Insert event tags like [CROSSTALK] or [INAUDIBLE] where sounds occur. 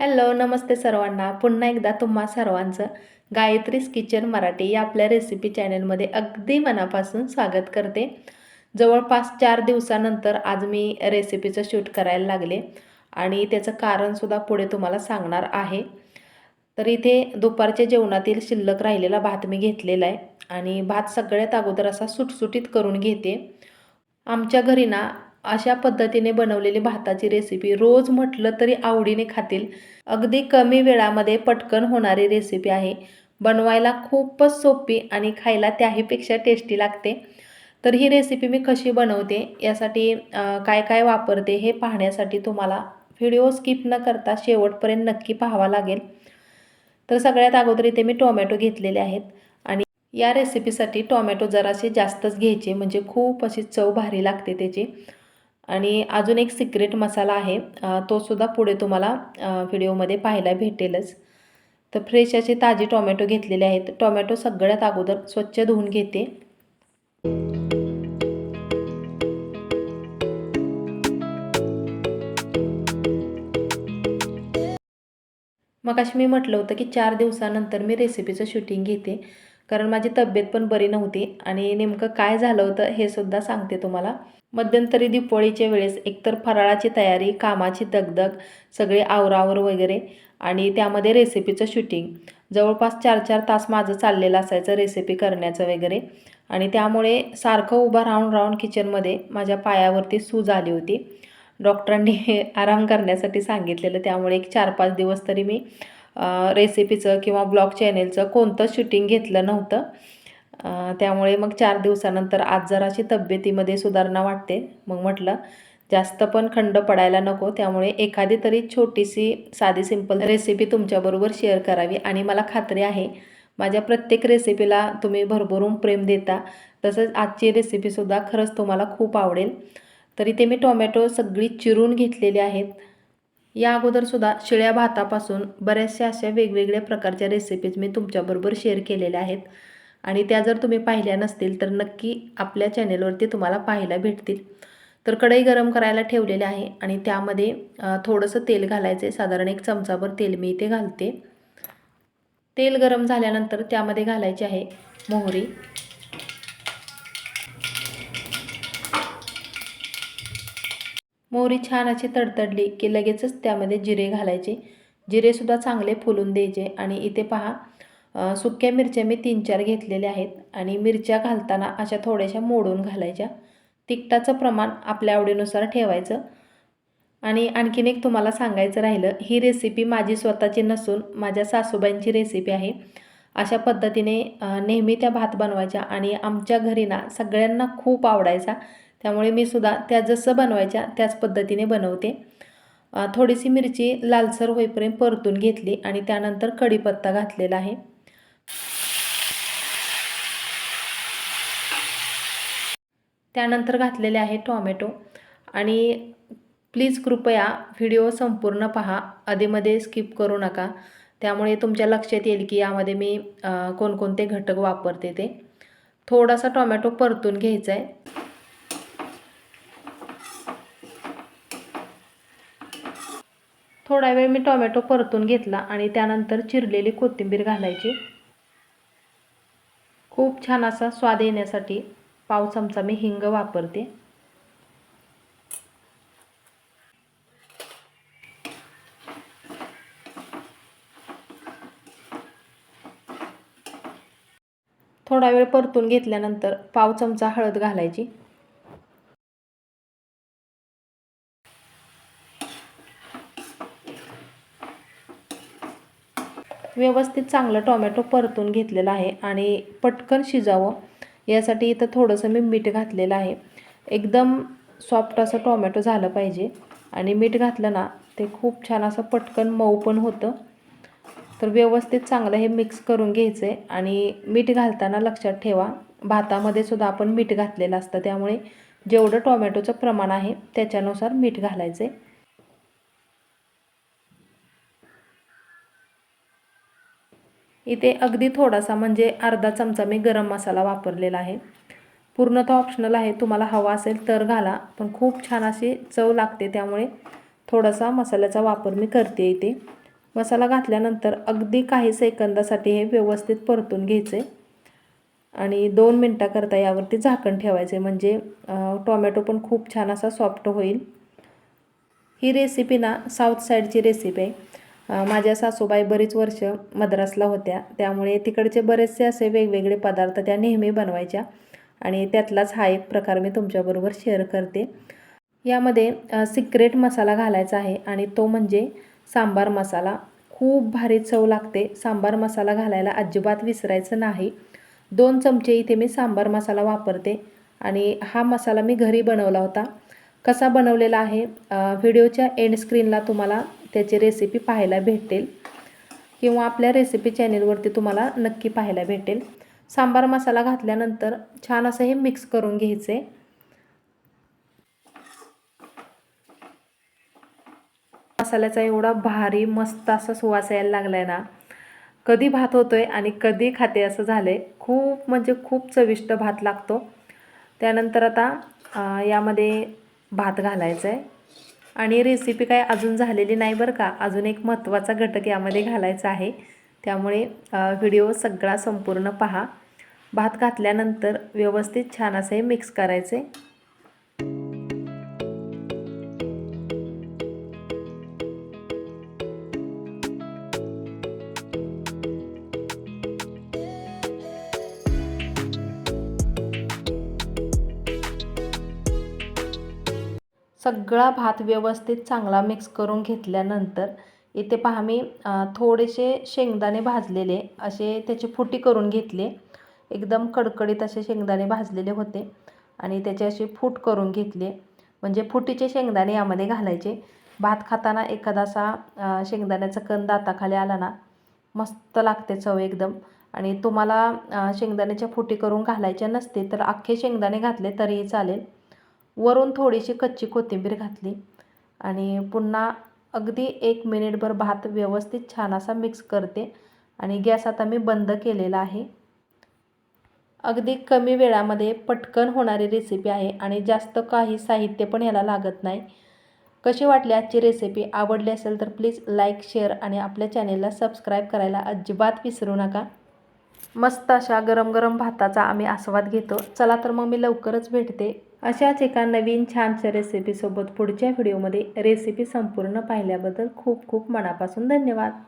Hello नमस्ते सर्वांना. पुन्हा एकदा तुम्हा सर्वांचं गायत्रीज किचन मराठी या आपल्या रेसिपी चॅनलमध्ये अगदी मनापासून स्वागत करते. जवळपास चार दिवसानंतर आज मी रेसिपीचं शूट करायला लागले आणि त्याचं कारणसुद्धा पुढे तुम्हाला सांगणार आहे. तर इथे दुपारच्या जेवणातील शिल्लक राहिलेला भात मी घेतलेला आहे आणि भात सगळ्यात अगोदर असा सुटसुटीत करून घेते. आमच्या घरी ना अशा पद्धतीने बनवलेली भाताची रेसिपी रोज म्हटलं तरी आवडीने खातील. अगदी कमी वेळामध्ये पटकन होणारी रेसिपी आहे. बनवायला खूपच सोपी आणि खायला त्याहीपेक्षा टेस्टी लागते. तर ही रेसिपी मी कशी बनवते यासाठी काय काय वापरते हे पाहण्यासाठी तुम्हाला व्हिडिओ स्किप न करता शेवटपर्यंत नक्की पाहावा लागेल. तर सगळ्यात अगोदर इथे मी टोमॅटो घेतलेले आहेत आणि या रेसिपीसाठी टोमॅटो जरासे जास्तच घ्यायचे म्हणजे खूप अशी चव भारी लागते त्याची. आणि अजून एक सिक्रेट मसाला आहे. तोसुद्धा तो सुद्धा पुढे तुम्हाला व्हिडिओमध्ये पाहायला भेटेलच. तर फ्रेश असे ताजे टोमॅटो घेतलेले आहेत. टोमॅटो सगळ्यात अगोदर स्वच्छ धुवून घेते. मग अशी मी म्हटलं होतं की चार दिवसानंतर मी रेसिपीचं शूटिंग घेते. कारण माझी तब्येत पण बरी नव्हती आणि नेमकं काय झालं होतं हे सुद्धा सांगते तुम्हाला. मध्यंतरी दिपोळीच्या वेळेस एकतर फराळाची तयारी कामाची दगदग सगळे आवरावर वगैरे आणि त्यामध्ये रेसिपीचं शूटिंग. जवळपास चार चार तास माझं चाललेलं असायचं रेसिपी करण्याचं वगैरे. आणि त्यामुळे सारखं उभं राहून राहून किचनमध्ये माझ्या पायावरती सूज आली होती. डॉक्टरांनी [LAUGHS] आराम करण्यासाठी सांगितलेलं. त्यामुळे एक चार पाच दिवस तरी मी रेसिपीचं किंवा ब्लॉग चॅनेलचं कोणतं शूटिंग घेतलं नव्हतं. त्यामुळे मग चार दिवसानंतर आज जराशी तब्येतीमध्ये सुधारणा वाटते. मग म्हटलं जास्त पण खंड पडायला नको. त्यामुळे एखादी तरी छोटीशी साधी सिंपल रेसिपी तुमच्याबरोबर शेअर करावी आणि मला खात्री आहे माझ्या प्रत्येक रेसिपीला तुम्ही भरभरून प्रेम देता. तसंच आजची रेसिपीसुद्धा खरंच तुम्हाला खूप आवडेल. तर इथे मी टोमॅटो सगळी चिरून घेतलेली आहेत. या अगोदरसुद्धा शिळ्या भातापासून बऱ्याचशा अशा वेगवेगळ्या प्रकारच्या रेसिपीज मी तुमच्याबरोबर शेअर केलेल्या आहेत. आणि त्या जर तुम्ही पाहिल्या नसतील तर नक्की आपल्या चॅनेलवरती तुम्हाला पाहायला भेटतील. तर कढई गरम करायला ठेवलेले आहे आणि त्यामध्ये थोडंसं तेल घालायचं आहे. साधारण एक चमचाभर तेल मी इथे घालते. तेल गरम झाल्यानंतर त्यामध्ये घालायचे आहे मोहरी. मोहरी छान अशी तडतडली की लगेचच त्यामध्ये जिरे घालायचे. जिरेसुद्धा चांगले फुलून द्यायचे. आणि इथे पहा सुक्या मिरच्या मी तीन चार घेतलेल्या आहेत. आणि मिरच्या घालताना अशा थोड्याशा मोडून घालायच्या. तिखटाचं प्रमाण आपल्या आवडीनुसार ठेवायचं. आणि आणखीन एक तुम्हाला सांगायचं राहिलं ही रेसिपी माझी स्वतःची नसून माझ्या सासूबाईंची रेसिपी आहे. अशा पद्धतीने नेहमी त्या भात बनवायच्या. आणि आमच्या घरी ना सगळ्यांना खूप आवडायचा. त्यामुळे मी सुद्धा त्या जसं बनवायच्या त्याच पद्धतीने बनवते. थोडीशी मिरची लालसर होईपर्यंत परतून घेतली आणि त्यानंतर कढीपत्ता घातलेला आहे. त्यानंतर घातलेले आहे टॉमॅटो. आणि प्लीज कृपया व्हिडिओ संपूर्ण पहा. आधीमध्ये स्किप करू नका. त्यामुळे तुमच्या लक्षात येईल की यामध्ये मी कोणकोणते घटक वापरते ते. थोडासा टॉमॅटो परतून घ्यायचा आहे थोडा वेळ मी टोमॅटो परतून घेतला आणि त्यानंतर चिरलेली कोथिंबीर घालायची. खूप छान असा स्वाद येण्यासाठी पाव चमचा मी हिंग वापरते. थोडा वेळ परतून घेतल्यानंतर पाव चमचा हळद घालायची. व्यवस्थित चांगलं टोमॅटो परतून घेतलेलं आहे आणि पटकन शिजावं. यासाठी इथं थोडंसं मी मीठ घातलेलं आहे. एकदम सॉफ्ट असं टोमॅटो झालं पाहिजे. आणि मीठ घातलं ना ते खूप छान असं पटकन मऊ पण होतं. तर व्यवस्थित चांगलं हे मिक्स करून घ्यायचं आहे आणि मीठ घालताना लक्षात ठेवा भातामध्ये सुद्धा आपण मीठ घातलेलं असतं. त्यामुळे जेवढं टोमॅटोचं प्रमाण आहे त्याच्यानुसार मीठ घालायचं आहे इथे अगदी थोडासा म्हणजे अर्धा चमचा मी गरम मसाला वापरलेला आहे. पूर्णतः ऑप्शनल आहे. तुम्हाला हवा असेल तर घाला पण खूप छान अशी चव लागते त्यामुळे थोडासा मसाल्याचा वापर मी करते इथे. मसाला घातल्यानंतर अगदी काही सेकंदासाठी हे व्यवस्थित परतून घ्यायचे. आणि दोन मिनटाकरता यावरती झाकण ठेवायचे. म्हणजे टोमॅटो पण खूप छान असा सॉफ्ट होईल. ही रेसिपी ना साऊथ साईडची रेसिपी आहे. माझ्या सासूबाई बरीच वर्ष मद्रासला होत्या. त्यामुळे तिकडचे बरेचसे असे वेगवेगळे पदार्थ त्या नेहमी बनवायच्या आणि त्यातलाच हा एक प्रकार मी तुमच्याबरोबर शेअर करते. यामध्ये सिक्रेट मसाला घालायचा आहे आणि तो म्हणजे सांबार मसाला. खूप भारी चव लागते. सांबार मसाला घालायला अजिबात विसरायचं नाही. दोन चमचे इथे मी सांबार मसाला वापरते आणि हा मसाला मी घरी बनवला होता. कसा बनवलेला आहे? व्हिडिओच्या एंड स्क्रीनला तुम्हाला त्याची रेसिपी पाहायला भेटेल. किंवा आपल्या रेसिपी चॅनेलवरती तुम्हाला नक्की पाहायला भेटेल. सांबार मसाला घातल्यानंतर छान असं हे मिक्स करून घ्यायचे. मसाल्याचा एवढा भारी मस्त असा सुवास यायला लागलाय ना. कधी भात होतोय आणि कधी खाते असं झालंय. खूप म्हणजे खूप चविष्ट भात लागतो. त्यानंतर आता यामध्ये भात घालायचा आहे आणि रेसिपी काय अजून झालेली नाही बरं का. अजून एक महत्त्वाचा घटक यामध्ये घालायचा आहे. त्यामुळे व्हिडिओ सगळा संपूर्ण पहा. भात घातल्यानंतर व्यवस्थित छान असे मिक्स करायचे. सगळा भात व्यवस्थित चांगला मिक्स करून घेतल्यानंतर इथे पहा मी थोडेसे शेंगदाणे भाजलेले असे त्याची फुटी करून घेतले. एकदम कडकडीत असे शेंगदाणे भाजलेले होते आणि त्याचे असे फूट करून घेतले. म्हणजे फुटीचे शेंगदाणे यामध्ये घालायचे. भात खाताना एखादा असा शेंगदाण्याचा कण दाताखाली आला ना मस्त लागते चव एकदम. आणि तुम्हाला शेंगदाण्याच्या फुटी करून घालायच्या नसते तर अख्खे शेंगदाणे घातले तरीही चालेल. वरून थोडीशी कच्ची कोथिंबीर घातली आणि पुन्हा अगदी एक मिनिटभर भात व्यवस्थित छान असा मिक्स करते आणि गॅस आता मी बंद केलेला आहे. अगदी कमी वेळामध्ये पटकन होणारी रेसिपी आहे आणि जास्त काही साहित्य पण याला लागत नाही. कशी वाटली आजची रेसिपी आवडली असेल तर प्लीज लाईक शेअर आणि आपल्या चॅनेलला सबस्क्राईब करायला अजिबात विसरू नका. मस्त अशा गरम गरम भाताचा आम्ही आस्वाद घेतो. चला तर मग मी लवकरच भेटते. अशाच एका नवीन छानशा रेसिपीसोबत पुढच्या व्हिडिओमध्ये रेसिपी संपूर्ण पाहिल्याबद्दल खूप खूप मनापासून धन्यवाद.